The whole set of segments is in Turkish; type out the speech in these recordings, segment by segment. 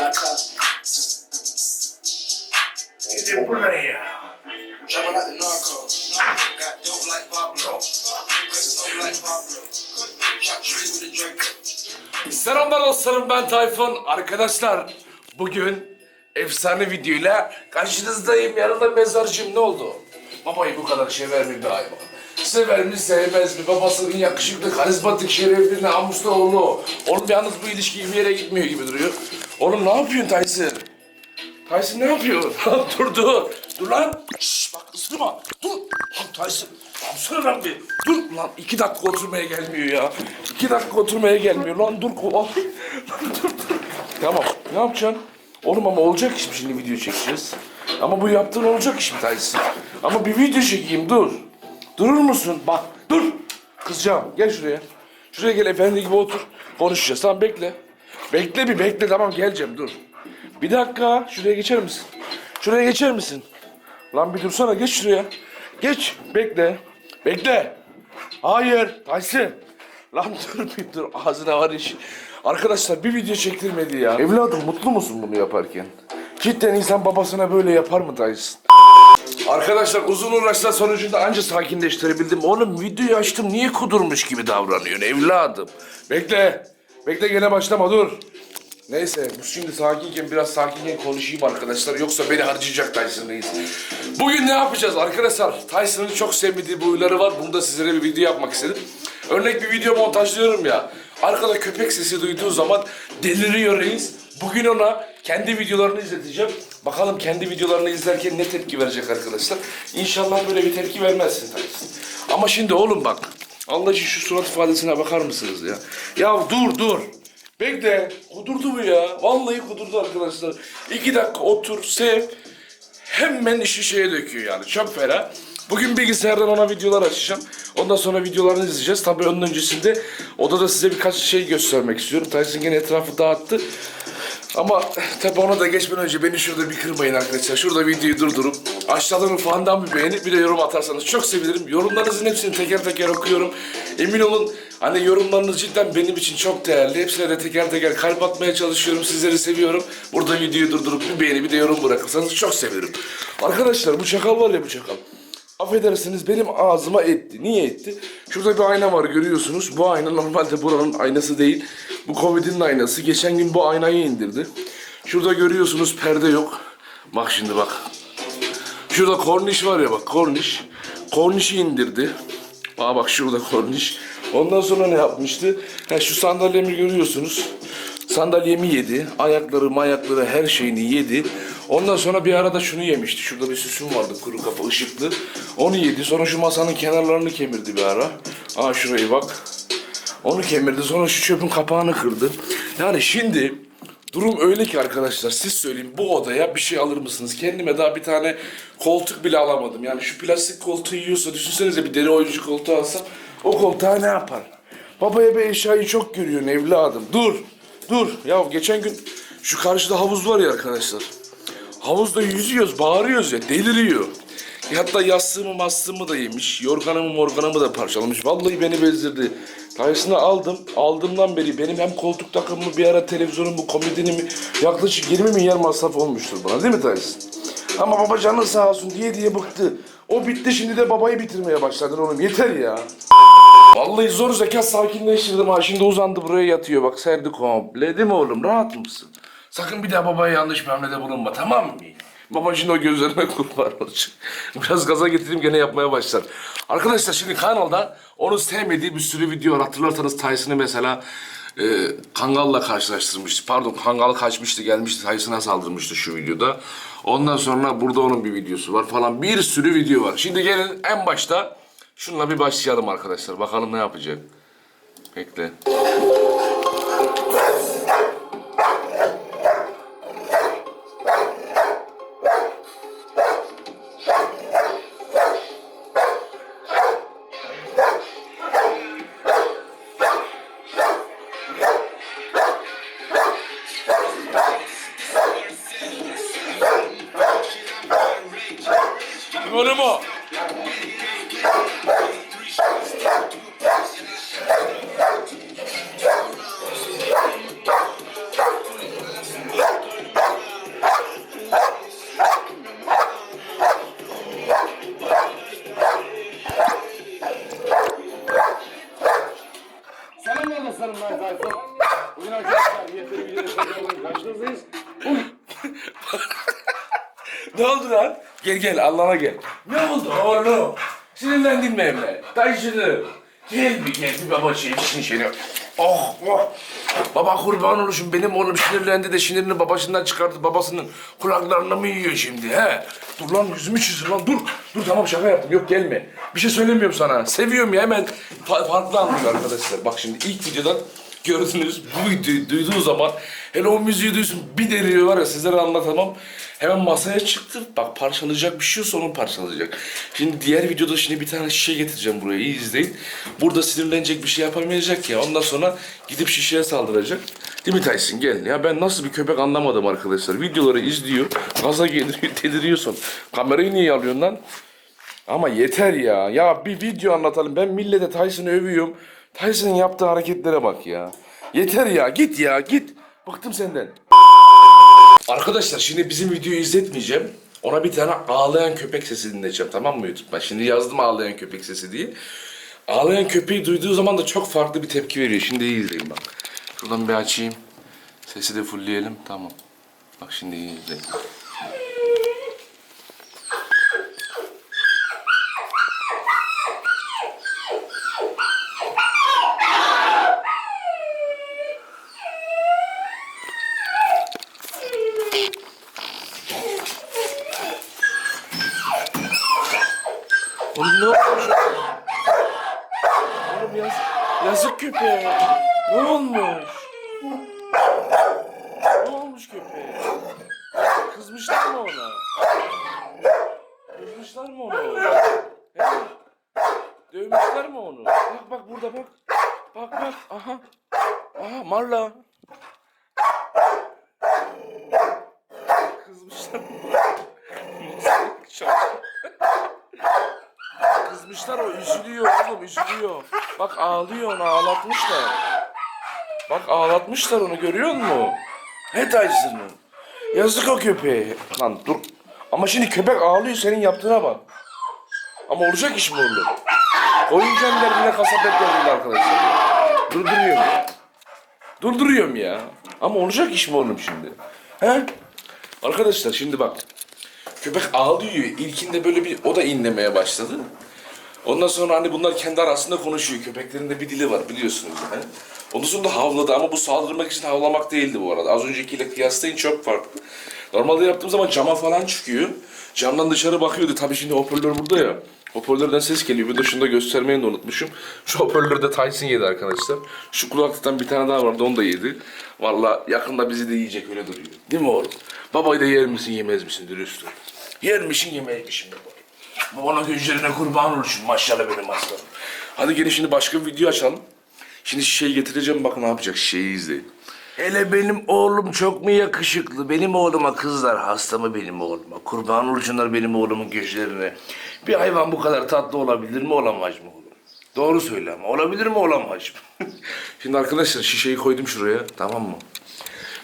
Shaka. Gidin buraya. Jumping. Selamlar dostlarım ben Tayfun. Arkadaşlar bugün efsane videoyla karşınızdayım. Yanında mezarcım ne oldu? Babayı bu kadar sever mi bir hayvan? Sever mi sevmez mi? Babasının yakışıklı, karizmatik, şerefli, namuslu oğlu. Oğlum yalnız bu ilişki bir yere gitmiyor gibi duruyor. Oğlum ne yapıyorsun Tyson? Tyson ne yapıyor? dur dur. Dur lan. Şşş bak ısırma. Dur. Lan Tyson. Dur lan bir. Dur lan iki dakika oturmaya gelmiyor ya. İki dakika oturmaya gelmiyor. Lan dur. Lan, lan dur dur. Tamam. Ne yapacaksın? Oğlum ama olacak iş mi şimdi video çekeceğiz? Ama bu yaptığın olacak iş mi Tyson? Ama bir video çekeyim dur. Durur musun? Bak dur. Kızacağım. Gel şuraya. Şuraya gel efendi gibi otur. Konuşacağız. Tamam bekle. Bekle bir bekle tamam geleceğim dur. Bir dakika şuraya geçer misin? Şuraya geçer misin? Lan bir dursana geç şuraya. Geç bekle. Bekle. Hayır Tyson. Lan dur bir dur ağzına var iş. Arkadaşlar bir video çektirmedi ya. Evladım mutlu musun bunu yaparken? Cidden insan babasına böyle yapar mı Tyson? Arkadaşlar uzun uğraşlar sonucunda anca sakinleştirebildim. Oğlum videoyu açtım niye kudurmuş gibi davranıyorsun evladım? Bekle. Bekle gene başlama dur. Neyse bu şimdi sakinken biraz sakinken konuşayım arkadaşlar. Yoksa beni harcayacak Tyson Reis. Bugün ne yapacağız arkadaşlar? Tyson'ın çok sevmediği bu huyları var. Bunu da sizlere bir video yapmak istedim. Örnek bir video montajlıyorum ya. Arkada köpek sesi duyduğu zaman deliriyor reis. Bugün ona kendi videolarını izleteceğim. Bakalım kendi videolarını izlerken ne tepki verecek arkadaşlar. İnşallah böyle bir tepki vermezsin Tyson. Ama şimdi oğlum bak. Allah için şu surat ifadesine bakar mısınız ya? Ya dur dur. Bekle. Kudurdu bu ya. Vallahi kudurdu arkadaşlar. İki dakika otur, sev. Hemen işi şeye döküyor yani. Çok ferah. Bugün bilgisayardan ona videolar açacağım. Ondan sonra videolarını izleyeceğiz. Tabii onun öncesinde odada size birkaç şey göstermek istiyorum. Tyson gene etrafı dağıttı. Ama tabii ona da geçmeden önce beni şurada bir kırmayın arkadaşlar. Şurada videoyu durdurup aşağıdan ufandan bir beğenip bir de yorum atarsanız çok sevinirim. Yorumlarınızın hepsini teker teker okuyorum. Emin olun hani yorumlarınız cidden benim için çok değerli. Hepsine de teker teker kalp atmaya çalışıyorum. Sizleri seviyorum. Burada videoyu durdurup bir beğeni bir de yorum bırakırsanız çok sevinirim. Arkadaşlar bu çakal var ya bu çakal. Affedersiniz benim ağzıma etti. Niye etti? Şurada bir ayna var görüyorsunuz. Bu ayna normalde buranın aynası değil. Bu komedinin aynası. Geçen gün bu aynayı indirdi. Şurada görüyorsunuz perde yok. Bak şimdi bak. Şurada korniş var ya bak korniş. Kornişi indirdi. Aa bak şurada korniş. Ondan sonra ne yapmıştı? Ha, şu sandalyemi görüyorsunuz. Sandalyemi yedi. Ayakları mayakları her şeyini yedi. Ondan sonra bir arada şunu yemişti. Şurada bir süsüm vardı kuru kafa ışıklı. Onu yedi. Sonra şu masanın kenarlarını kemirdi bir ara. Aa şurayı bak. Onu kemirdi. Sonra şu çöpün kapağını kırdı. Yani şimdi durum öyle ki arkadaşlar siz söyleyin bu odaya bir şey alır mısınız? Kendime daha bir tane koltuk bile alamadım. Yani şu plastik koltuğu yiyorsa düşünsenize bir deri oyuncu koltuğu alsam o koltuğa ne yapar? Babaya bir eşyayı çok görüyorsun evladım. Dur. Dur. Ya geçen gün şu karşıda havuz var ya arkadaşlar. Havuzda yüzüyoruz, bağırıyoruz ya, deliriyor. E hatta yastığımı mastığımı da yemiş, yorganımı morganımı da parçalamış. Vallahi beni bezdirdi. Dayısını aldım, aldığımdan beri benim hem koltuk takımımı bir ara televizyonumu, komodinimi yaklaşık 20 milyar masraf olmuştur bana değil mi dayısı? Ama baba canın sağ olsun diye diye bıktı. O bitti şimdi de babayı bitirmeye başladın oğlum yeter ya. Vallahi zor zeka sakinleştirdim ha. Şimdi uzandı buraya yatıyor bak serdi komple. Değil mi oğlum? Rahat mısın? Sakın bir daha babaya yanlış bir hamlede bulunma tamam mı? Baba şimdi o gözlerine kurban olacak. Biraz gaza getireyim gene yapmaya başlar. Arkadaşlar şimdi kanalda onu sevmediği bir sürü video var. Hatırlarsanız Tyson'ı mesela e, Kangal'la karşılaştırmıştı. Pardon Kangal kaçmıştı gelmişti Tyson'a saldırmıştı şu videoda. Ondan sonra burada onun bir videosu var falan. Bir sürü video var. Şimdi gelin en başta şununla bir başlayalım arkadaşlar. Bakalım ne yapacak. Bekle. Gel Allah'a gel. Ne oldu oğlum? Sinirlendin mi Emre? Dayıcını. Gel bir gel bir baba şey işin şeyini. Oh oh. Baba kurban oluşum benim oğlum sinirlendi de sinirini babasından çıkardı babasının kulaklarını mı yiyor şimdi he? Dur lan yüzümü çizdir lan dur. Dur tamam şaka yaptım yok gelme. Bir şey söylemiyorum sana. Seviyorum ya hemen fa- farklı anlıyor arkadaşlar. Bak şimdi ilk videodan gördünüz bu videoyu duyduğu zaman hele o müziği duysun bir deliyor var ya sizlere anlatamam. Hemen masaya çıktı. Bak parçalayacak bir şey olsa onu parçalayacak. Şimdi diğer videoda şimdi bir tane şişe getireceğim buraya iyi izleyin. Burada sinirlenecek bir şey yapamayacak ya. Ondan sonra gidip şişeye saldıracak. Değil mi Tyson gel. Ya ben nasıl bir köpek anlamadım arkadaşlar. Videoları izliyor. Gaza geliyor, deliriyorsun. Kamerayı niye alıyorsun lan? Ama yeter ya. Ya bir video anlatalım. Ben millete Tyson'ı övüyorum. Tyson'ın yaptığı hareketlere bak ya. Yeter ya. Git ya git. Bıktım senden. Arkadaşlar şimdi bizim videoyu izletmeyeceğim. Ona bir tane ağlayan köpek sesi dinleteceğim tamam mı YouTube? Ben şimdi yazdım ağlayan köpek sesi diye. Ağlayan köpeği duyduğu zaman da çok farklı bir tepki veriyor. Şimdi iyi izleyin bak. Şuradan bir açayım. Sesi de fullleyelim. Tamam. Bak şimdi iyi izleyin. Oğlum ne olmuş? Oğlum yaz, yazık köpeğe. Ne olmuş? Ne olmuş köpeğe? Kızmışlar mı ona? Kızmışlar mı onu? He? Dövmüşler mi onu? Bak bak burada bak. Bak bak. Aha. Aha Marla. Kızmışlar mı? Kızmışlar o üzülüyor oğlum üzülüyor. Bak ağlıyor onu ağlatmışlar. Bak ağlatmışlar onu görüyor musun? He Tyson'ı. Yazık o köpeğe. Lan dur. Ama şimdi köpek ağlıyor senin yaptığına bak. Ama olacak iş mi oğlum? Oyuncağın derdine kasap et derdinde arkadaşlar. Durduruyorum. Durduruyorum ya. Ama olacak iş mi oğlum şimdi? He? Arkadaşlar şimdi bak. Köpek ağlıyor. İlkinde böyle bir o da inlemeye başladı. Ondan sonra hani bunlar kendi arasında konuşuyor. Köpeklerin de bir dili var biliyorsunuz yani. Ondan sonra da havladı ama bu saldırmak için havlamak değildi bu arada. Az öncekiyle kıyaslayın çok farklı. Normalde yaptığım zaman cama falan çıkıyor. Camdan dışarı bakıyordu. Tabii şimdi hoparlör burada ya. Hoparlörden ses geliyor. Bir de şunu göstermeyi de unutmuşum. Şu hoparlörü de Tyson yedi arkadaşlar. Şu kulaklıktan bir tane daha vardı onu da yedi. Vallahi yakında bizi de yiyecek öyle duruyor. Değil mi oğlum? Babayı da yer misin yemez misin dürüst ol. Yer misin yemez misin babayı? Babana gözlerine kurban olsun maşallah benim aslanım. Hadi gelin şimdi başka bir video açalım. Şimdi şişeyi getireceğim bak ne yapacak şişeyi izleyin. Hele benim oğlum çok mu yakışıklı? Benim oğluma kızlar hasta mı benim oğluma? Kurban olsunlar benim oğlumun gözlerine. Bir hayvan bu kadar tatlı olabilir mi olamaz mı oğlum? Doğru söyle ama olabilir mi olamaz mı? Şimdi arkadaşlar şişeyi koydum şuraya tamam mı?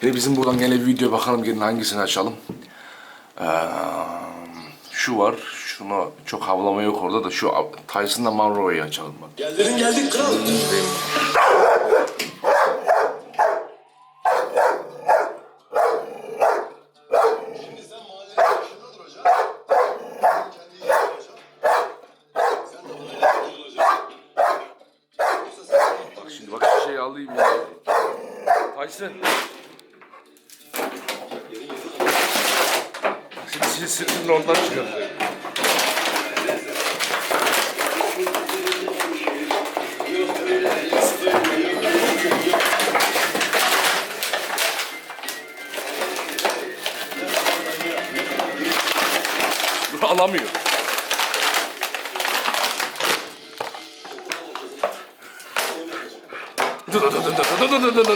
Şimdi bizim buradan gene bir video bakalım gelin hangisini açalım. Ee, şu var şunu çok havlama yok orada da şu Tyson'la Monroe'yu açalım bak. Geldin geldik kral. Şimdi bak şey alayım ya. Tyson. Şimdi sirkin çıkartıyor.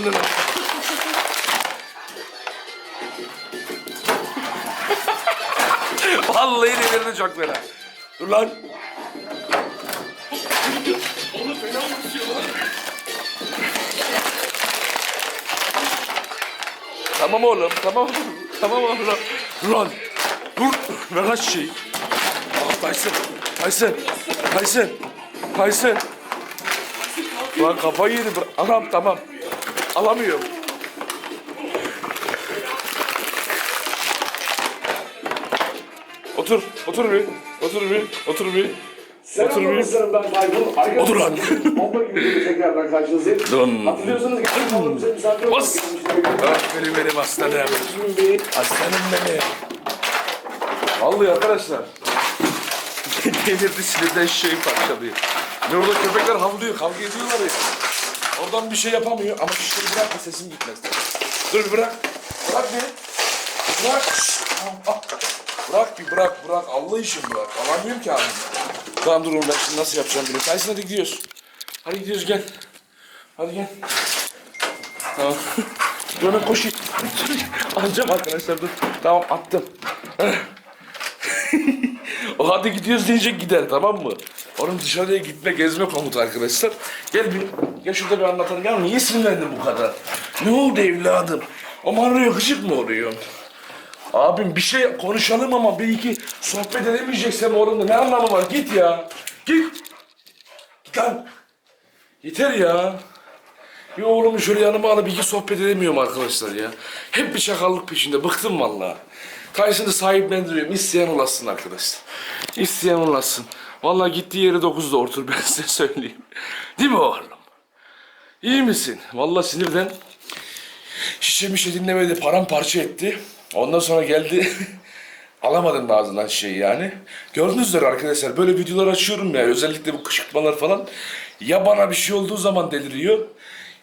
Dur. Vallahi delirdi çok fena. Dur lan. Onu fena vuruyor Tamam oğlum, tamam. Tamam oğlum. Dur lan. Dur. Ver lan şişeyi. Tyson. Tyson. Tyson. Tyson. Lan kafayı yedi. Anam tamam. Alamıyorum. Otur, otur bir, otur bir, otur bir. Otur bir. Ben Baygul. Otur lan. Bomba gibi tekrardan karşınızdayım. Dın. Hatırlıyorsanız geçen hafta bize misafir olduk. Bas. Ah benim benim aslanım. Aslanım benim. Vallahi arkadaşlar. Demirdi sinirden şey parçalıyor. Ne orada köpekler havlıyor, kavga ediyorlar ya. Oradan bir şey yapamıyor ama işte bırak da sesim gitmez. Dur bir bırak. Bırak bir. Bırak. Bırak bir bırak bırak. Allah için bırak. Alamıyorum ki abi. Tamam dur oğlum ben şimdi nasıl yapacağım bile. Tyson hadi gidiyoruz. Hadi gidiyoruz gel. Hadi gel. Tamam. Hemen koşayım. Alacağım arkadaşlar dur. Tamam attım. o hadi gidiyoruz deyince gider tamam mı? Onun dışarıya gitme gezme komutu arkadaşlar. Gel bir gel şurada bir anlatalım. Ya niye sinirlendin bu kadar? Ne oldu evladım? O arıyor gıcık mı oluyor? Abim bir şey konuşalım ama bir iki sohbet edemeyeceksem oğlum da ne anlamı var? Git ya. Git. Git lan. Yeter ya. Bir oğlumu şöyle yanıma alıp iki sohbet edemiyorum arkadaşlar ya. Hep bir çakallık peşinde. Bıktım vallahi. Tyson sahiplendiriyorum. İsteyen olasın arkadaşlar. İsteyen olasın. Vallahi gittiği yeri 9'da otur ben size söyleyeyim. Değil mi oğlum? İyi misin? Vallahi sinirden şişe mişe dinlemedi. Paramparça etti. Ondan sonra geldi. Alamadım da ağzından şişeyi yani. Gördünüz üzere arkadaşlar böyle videolar açıyorum ya. Özellikle bu kışkırtmalar falan. Ya bana bir şey olduğu zaman deliriyor.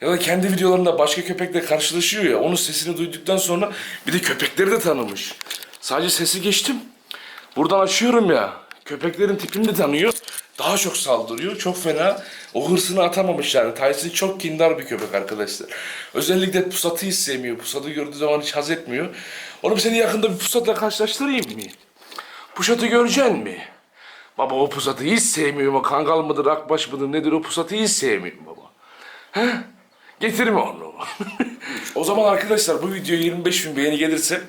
Ya da kendi videolarında başka köpekle karşılaşıyor ya. Onun sesini duyduktan sonra bir de köpekleri de tanımış. Sadece sesi geçtim. Buradan açıyorum ya. Köpeklerin tipini de tanıyor. Daha çok saldırıyor. Çok fena. O hırsını atamamış yani. Tyson çok kindar bir köpek arkadaşlar. Özellikle pusatı hiç sevmiyor. Pusatı gördüğü zaman hiç haz etmiyor. Oğlum seni yakında bir pusatla karşılaştırayım mı? Pusatı göreceksin mi? Baba o pusatı hiç sevmiyorum. O kangal mıdır, akbaş mıdır nedir o pusatı hiç sevmiyorum baba. He? Getirme onu. o zaman arkadaşlar bu video 25 bin beğeni gelirse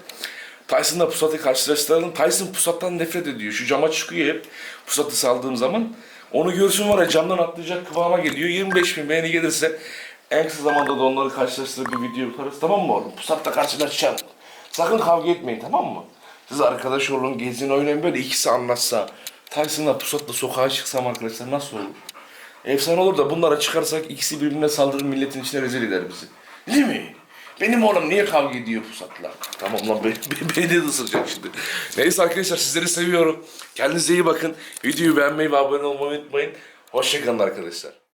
Tyson'la Pusat'ı karşılaştıralım. Tyson Pusat'tan nefret ediyor. Şu cama çıkıyor hep Pusat'ı saldığım zaman. Onu görsün var ya camdan atlayacak kıvama geliyor. 25 bin beğeni gelirse en kısa zamanda da onları karşılaştırıp bir video yaparız. Tamam mı oğlum? Pusat'la karşılaşacağım. Sakın kavga etmeyin tamam mı? Siz arkadaş olun, gezin, oynayın böyle ikisi anlaşsa. Tyson'la Pusat'la sokağa çıksam arkadaşlar nasıl olur? Efsane olur da bunlara çıkarsak ikisi birbirine saldırır milletin içine rezil eder bizi. Değil mi? Benim oğlum niye kavga ediyor pusatla? Tamam lan be, be, beni de ısıracak şimdi. Neyse arkadaşlar sizleri seviyorum. Kendinize iyi bakın. Videoyu beğenmeyi ve abone olmayı unutmayın. Hoşçakalın arkadaşlar.